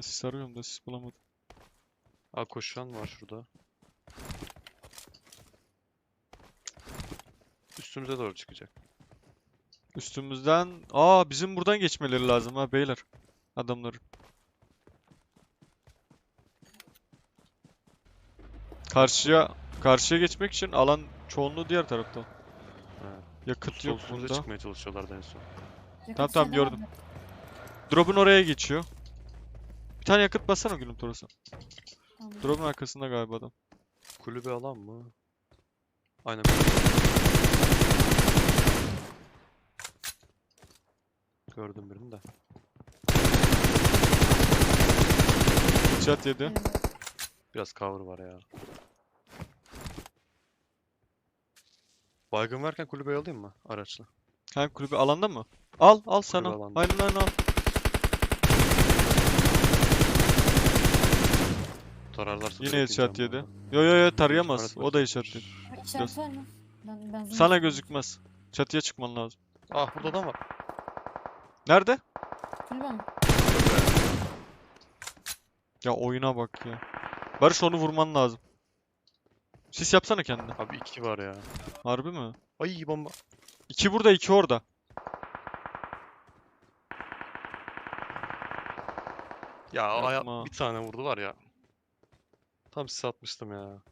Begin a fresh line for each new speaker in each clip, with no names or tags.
Sis arıyorum da sis bulamadım.
Aa koşan var şurada. Üstümüze doğru çıkacak.
Üstümüzden... Aa bizim buradan geçmeleri lazım ha beyler. Adamların. Karşıya karşıya geçmek için alan çoğunluğu diğer tarafta.
He.
Yakıt yok bunda.
çıkmaya çalışıyorlardı en son.
Yakıt
Tamam, tamam, gördüm. Drop'un oraya geçiyor. Bir tane yakıt bassana gülüm torası.
Tamam.
Drop'un arkasında galiba adam.
Kulübe alan mı? Aynen. Gördüm birini de.
Chat yedi.
Biraz cover var ya. Baygın varken kulübeyi alayım mı araçla?
Hangi kulübü alanda mı? Al al sana.
Kulübe alanda.
Aynen aynen al.
Tararlarsa
Yine headshot yedi. Yo yo yo tarayamaz. O da headshot yedi.
İşaret mı? Ben
Sana gözükmez. Çatıya çıkman lazım.
Ah burada adam var.
Nerede?
Mi?
Ya oyuna bak ya. Barış onu vurman lazım. Sis yapsana kendine.
Abi iki var ya.
Harbi mi?
Ay bomba.
İki burada iki orada.
Ya aya-
Yapma.
bir tane vurdu var ya. Tam sis atmıştım ya.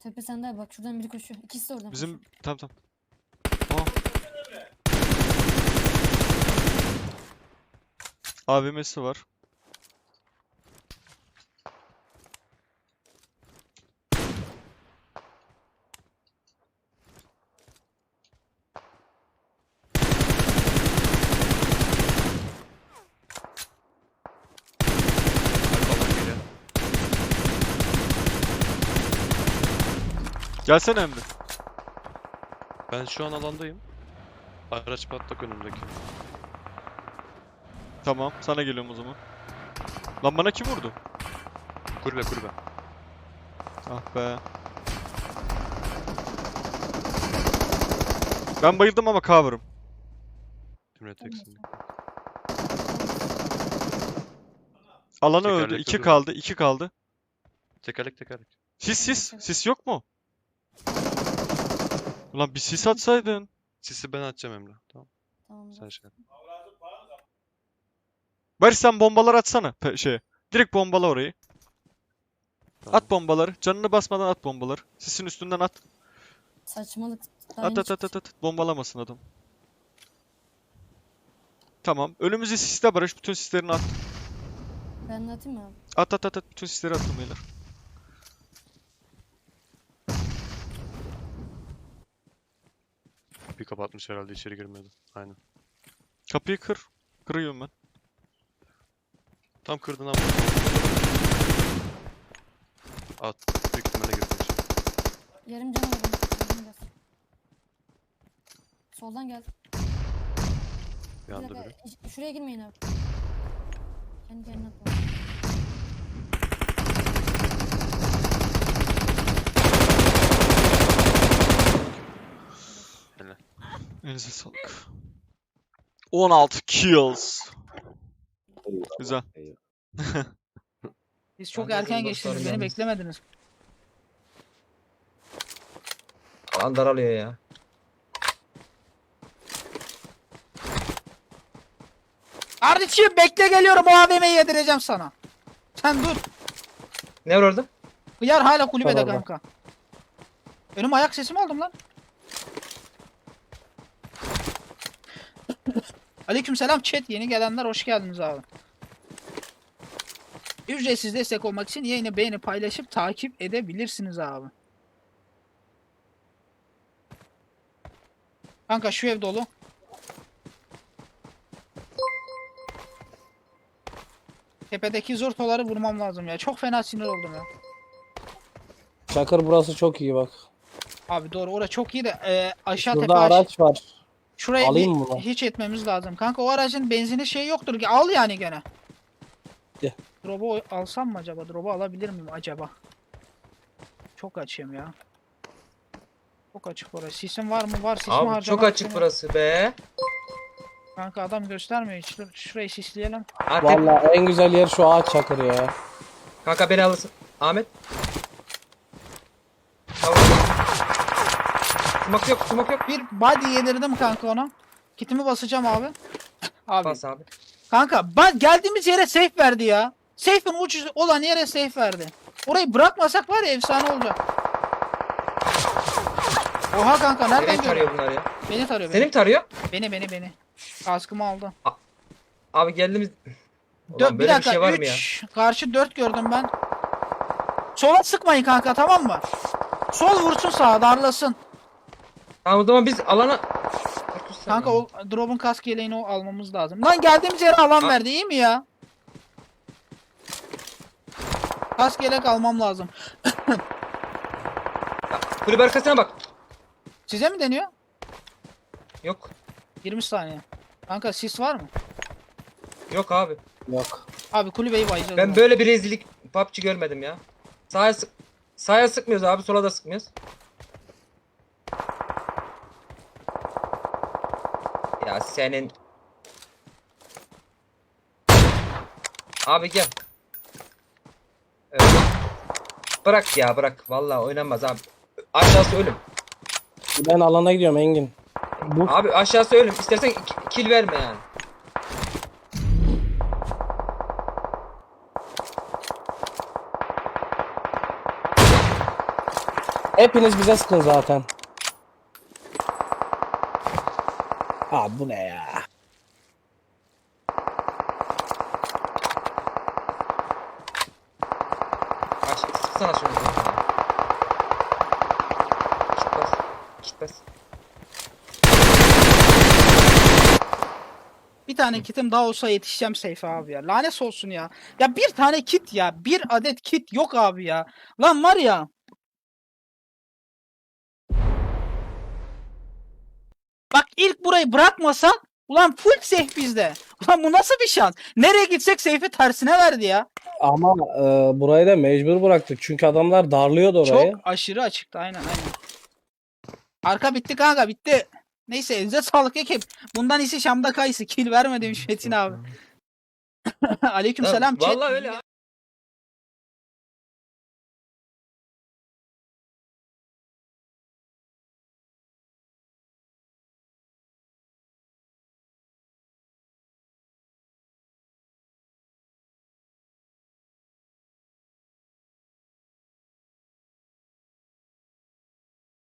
Tepe sende bak şuradan biri koşuyor. İkisi de oradan
Bizim
koşuyor.
tamam tamam. Aa. AVM'si var.
Alan geliyor.
Gelsene Emre.
Ben şu an alandayım. Araç patlak önümdeki.
Tamam sana geliyorum o zaman. Lan bana kim vurdu?
Kulübe kulübe.
Ah be. Ben bayıldım ama cover'ım.
Emre teksin.
Alanı öldü.
Tekerlekli
İki
dur.
kaldı. iki kaldı.
Tekerlek tekerlek.
Sis sis. Sis yok mu? Ulan bir sis atsaydın.
Sisi ben atacağım Emre. Tamam.
Tamam.
Sen şey yap.
Barış sen bombalar atsana pe- şeye. Direkt bombala orayı.
Tamam.
At bombaları. Canını basmadan at bombaları. Sisin üstünden at.
Saçmalık.
At at at at at. Bombalamasın adam. Tamam. Önümüzde sisle Barış. Bütün sislerini at.
Ben de atayım mı abi?
At at at at. Bütün sisleri beyler.
Kapıyı kapatmış herhalde içeri girmedi. Aynen.
Kapıyı kır. Kırıyorum ben.
Tam kırdın ama. At. Büyük ihtimalle girdi içeri.
Yarım canı var. benim. Yarım gaz. Soldan gel.
Bir
Bir
anda biri.
Şuraya girmeyin abi. Kendi kendine atma.
Elinize sağlık. 16 kills. Güzel.
Siz çok erken geçtiniz. Beni
yalnız.
beklemediniz.
Alan daralıyor ya.
Kardeşim bekle geliyorum o AVM'yi yedireceğim sana. Sen dur.
Ne var orada?
Hıyar hala kulübede
Tamam,
kanka. Önüm ayak sesi mi aldım lan? Aleykümselam chat yeni gelenler hoş geldiniz abi. Ücretsiz destek olmak için yayını beğeni paylaşıp takip edebilirsiniz abi. Kanka şu ev dolu. Tepedeki zurtoları vurmam lazım ya. Çok fena sinir oldum ya.
Çakır burası çok iyi bak.
Abi doğru orası çok iyi de e, aşağı tepe
Burada
aş-
araç var.
Şuraya
Alayım
bir
mı bunu?
hiç etmemiz lazım. Kanka o aracın benzini şey yoktur. ki. Al yani gene.
Gel.
Drop'u alsam mı acaba? Drop'u alabilir miyim acaba? Çok açayım ya. Çok Çok açık orası. Sisin var mı? Var. Sis mi
Abi çok
harcamak
açık
istemiyorum.
burası be.
Kanka adam göstermiyor hiç. Dur, şurayı sisleyelim.
Vallahi en güzel yer şu ağaç çakır ya.
Kanka beni alırsın. Ahmet. Tamam. Sumak yok, sumak yok.
Bir body yedirdim kanka ona. Kitimi basacağım abi. Abi.
Bas abi.
Kanka ben geldiğimiz yere safe verdi ya. Safe'in ucuz olan yere safe verdi. Orayı bırakmasak var ya efsane olacak. Oha kanka nereden gördün?
tarıyor bunlar ya?
Beni tarıyor
Seni
beni.
mi tarıyor?
Beni beni beni. Kaskımı aldı.
Abi geldiğimiz...
Dö-
Ulan
bir
böyle bir
dakika
şey var mı ya?
3 karşı 4 gördüm ben. Sola sıkmayın kanka tamam mı? Sol vursun sağa darlasın.
Tamam o zaman biz alana...
Kanka o drop'un kask yeleğini o almamız lazım. Lan geldiğimiz yere alan
Ha.
verdi iyi mi ya? Kask yelek almam lazım.
Kulübe arkasına bak.
Size mi deniyor?
Yok.
20 saniye. Kanka sis var mı?
Yok abi.
Yok.
Abi kulübeyi bayacağız.
Ben böyle bir rezillik PUBG görmedim ya. Sağa sık... Sağa sıkmıyoruz abi, sola da sıkmıyoruz. Ya senin... Abi gel. Evet. Bırak ya bırak. Vallahi oynanmaz abi. Aşağısı ölüm.
Ben alana gidiyorum Engin. Bu
Abi aşağısı ölüm. İstersen ki- kill verme yani.
hepiniz bize sıkın zaten. Abi bu ne ya?
Aç, sıksana şunu. Git bas. Git bas.
Bir tane kitim daha olsa yetişeceğim safe abi ya. Lanet olsun ya. Ya bir tane kit ya. Bir adet kit yok abi ya. Lan var ya. Bak ilk burayı bırakmasan ulan full safe bizde. Ulan bu nasıl bir şans? Nereye gitsek safe'i tersine verdi ya.
Ama e, burayı da mecbur bıraktık. Çünkü adamlar darlıyordu orayı.
Çok aşırı açıktı aynen aynen. Arka bitti kanka bitti. Neyse elinize sağlık ekip. Bundan iyisi Şam'da kayısı. Kill verme demiş Metin abi. Aleyküm selam.
Vallahi öyle abi.